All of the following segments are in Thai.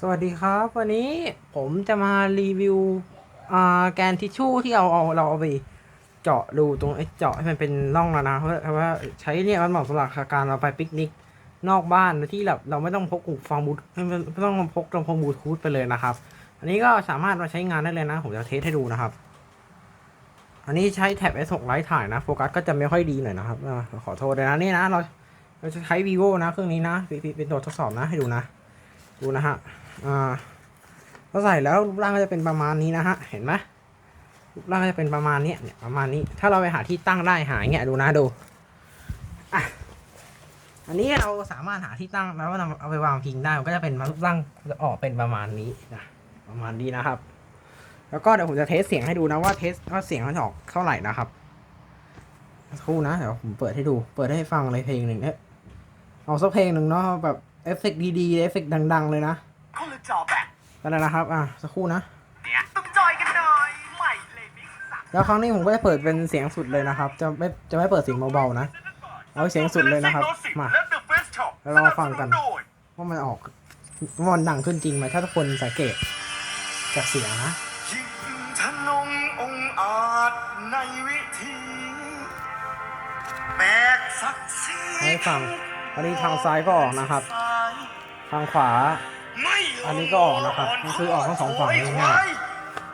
สวัสดีครับ วันนี้ผมจะมารีวิวอ่าแกนทิชชู่ที่เอาเอาเราเอาไปเจาะดูตรงไอ้เจาะให้มันเป็นร่องแล้วนะเพราะว่าใช้เนี่ยมันเหมาะสำหรับการเราไปปิกนิกนอกบ้านโดยที่แบบเราไม่ต้องพกหูฟังบลูไม่ไม่ต้องพกลำโพงบูทูธไปเลยนะครับ อันนี้ก็สามารถมาใช้งานได้เลยนะ ผมจะเทสให้ดูนะครับ อันนี้ใช้แท็บ S6 Lite ถ่ายนะโฟกัสก็จะไม่ค่อยดีหน่อยนะครับขอโทษเลยนะนี่นะเราเราจะใช้ vivo นะเครื่องนี้นะเป็นตัวทดสอบนะให้ดูนะ ดูนะฮะ อ่าพอใส่แล้วรูปร่างก็จะเป็นประมาณนี้นะฮะ เห็นไหมรูปร่างก็จะเป็นประมาณนี้เนี่ยประมาณนี้ ถ้าเราไปหาที่ตั้งได้หายเงี้ยดูนะดู อะ อันนี้เราสามารถหาที่ตั้งแล้วก็เอาไปวางพิงได้ มันก็จะเป็นรูปร่างจะออกเป็นประมาณนี้นะ ประมาณนี้นะครับ แล้วก็เดี๋ยวผมจะเทสเสียงให้ดูนะว่าเทสว่าเสียงมันจะออกเท่าไหร่นะครับคู่นะเดี๋ยวผมเปิดให้ดู เปิดให้ฟังเลยเพลงหนึ่งเอ๊ะเอาสักเพลงหนึ่งเนาะแบบ เอฟเฟกต์ดีๆ เอฟเฟกต์ดัง ๆ เลยนะคนละจอแบบก็ได้นะครับ อะ สักครู่นะ เนี้ยต้องจอยกันหน่อยใหม่เลยมิกซ์สักแล้วครั้งนี้ผมก็จะเปิดเป็นเสียงสุดเลยนะครับ จะไม่ จะไม่เปิดเสียงเบาๆนะ เอาเสียงสุดเลยนะครับ มา และ The Face Shop แล้วเรามาฟังกัน สบสโดย ว่ามันออกว่ามันดังขึ้นจริงไหมถ้าทุกคนสังเกตจากเสียงนะ ยิ่งทะนงองค์อาจในวิธีแบกศักดิ์ศรีให้ฟังอันนี้ทางซ้ายก็ออกนะครับ ทางขวา อันนี้ก็ออกนะครับมันคือออกทั้งสองฝั่งเลยง่าย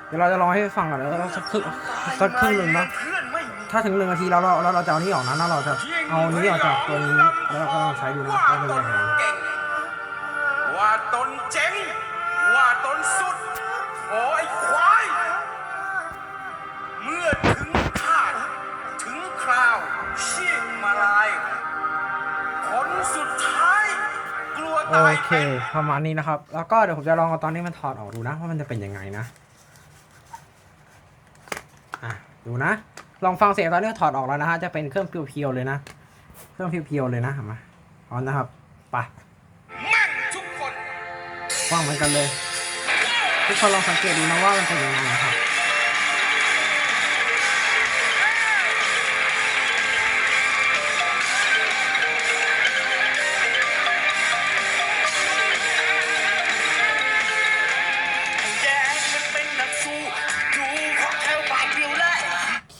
เดี๋ยวเราจะลองให้ฟังก่อนแล้วสักครึ่งสักครึ่งหนึ่งเนาะเพื่อม่มีถ้าถึงหนึ่งนาทีเราเราเราเราจะเอานี้ออกนะแล้วเราจะเอานี้ออกจากตัวนี้แล้วก็ใช้ดูนะว่าเป็นยังไง โอตายเคเป็นประมาณนี้นะครับ แล้วก็เดี๋ยวผมจะลองเอาตอนนี้มันถอดออกดูนะว่ามันจะเป็นยังไงนะอะดูนะ ลองฟังเสียงตอนนี้ถอดออกแล้วนะฮะจะเป็นเครื่องเพียวๆเลยนะ เครื่องเพียวๆเลยนะเห็นไหมพร้อมนะครับไปแม่งทุกคนฟังเหมือนกันเลย ทุกคนลองสังเกตดูนะว่ามันเป็นยังไงนะครับ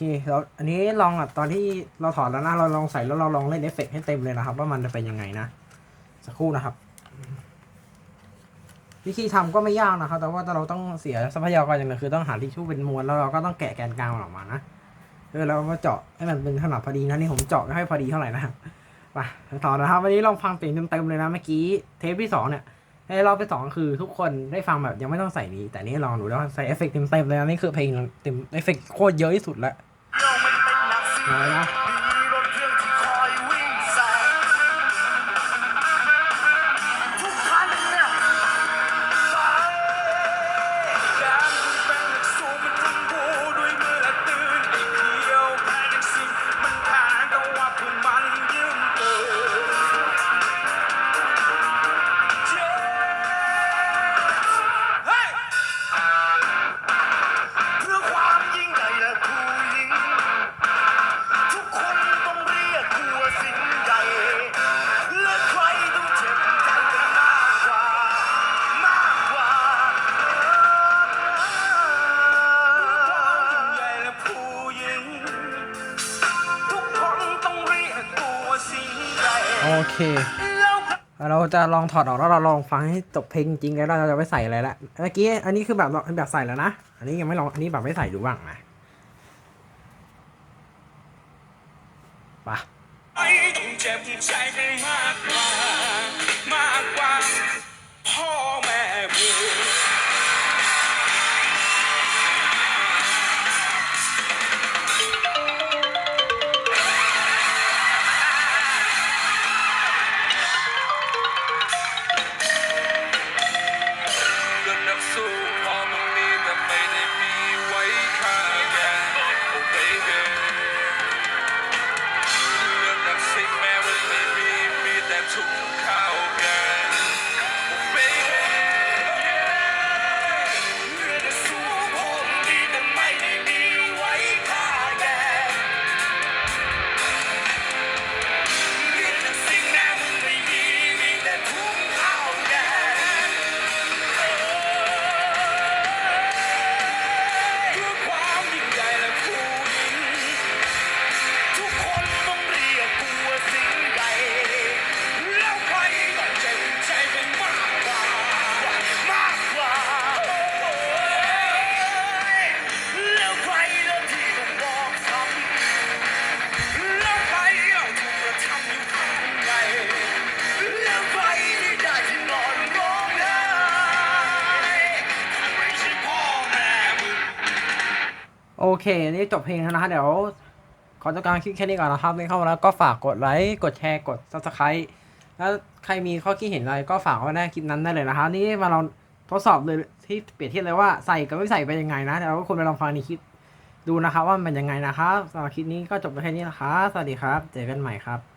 เคแล้วอันนี้ลองอะตอนที่เราถอดแล้วนะเราลองใส่แล้วเราลองเล่นเอฟเฟกต์ให้เต็มเลยนะครับ ว่ามันจะเป็นยังไงนะ สักครู่นะครับ วิธีทำก็ไม่ยากนะครับ แต่ว่าเราต้องเสียทรัพยากรอย่างนึงคือต้องหาทิชชู่เป็นมวนแล้วเราก็ต้องแกะแกนกลางออกมานะเออแล้วก็เจาะให้มันเป็นขนาดพอดีนะนี่ผมเจาะให้พอดีเท่าไหร่นะครับไปต่อนะครับ วันนี้ลองฟังเสียงเต็มๆเลยนะเมื่อกี้เทปที่สองเนี่ยให้รอบที่สองคือทุกคนได้ฟังแบบยังไม่ต้องใส่นี้ แต่นี่ลองดูแล้วใส่เอฟเฟกต์เต็มๆเลยนะนี่คือเพลงเต็มเอฟเฟกต์โคตรเยอะที่สุดแล้ว เป็ โอเค เราจะลองถอดออกแล้วเราลองฟังให้จบเพลงจริงแล้วเราจะไม่ใส่อะไรละเมื่อกี้อันนี้คือแบบแบบใส่แล้วนะ อันนี้ยังไม่ลองอันนี้แบบไม่ใส่ดูบ้างนะไปไโอเค นี่จบเพลงแล้วนะเดี๋ยว ขอจบการคลิปแค่นี้ก่อนนะครับนี่เข้ามาแล้วก็ฝากกดไลค์ กดแชร์ กด subscribe แล้วใครมีข้อคิดเห็นอะไรก็ฝากไว้ในคลิปนั้นได้เลยนะครับ นี่มาลองทดสอบเลยที่เปรียบเทียบเลยว่าใส่กับไม่ใส่เป็นยังไงนะ เดี๋ยวคุณไปลองฟังในคลิปดูนะครับว่ามันเป็นยังไงนะครับสำหรับคลิปนี้ก็จบไปแค่นี้นะครับ สวัสดีครับ เจอกันใหม่ครับ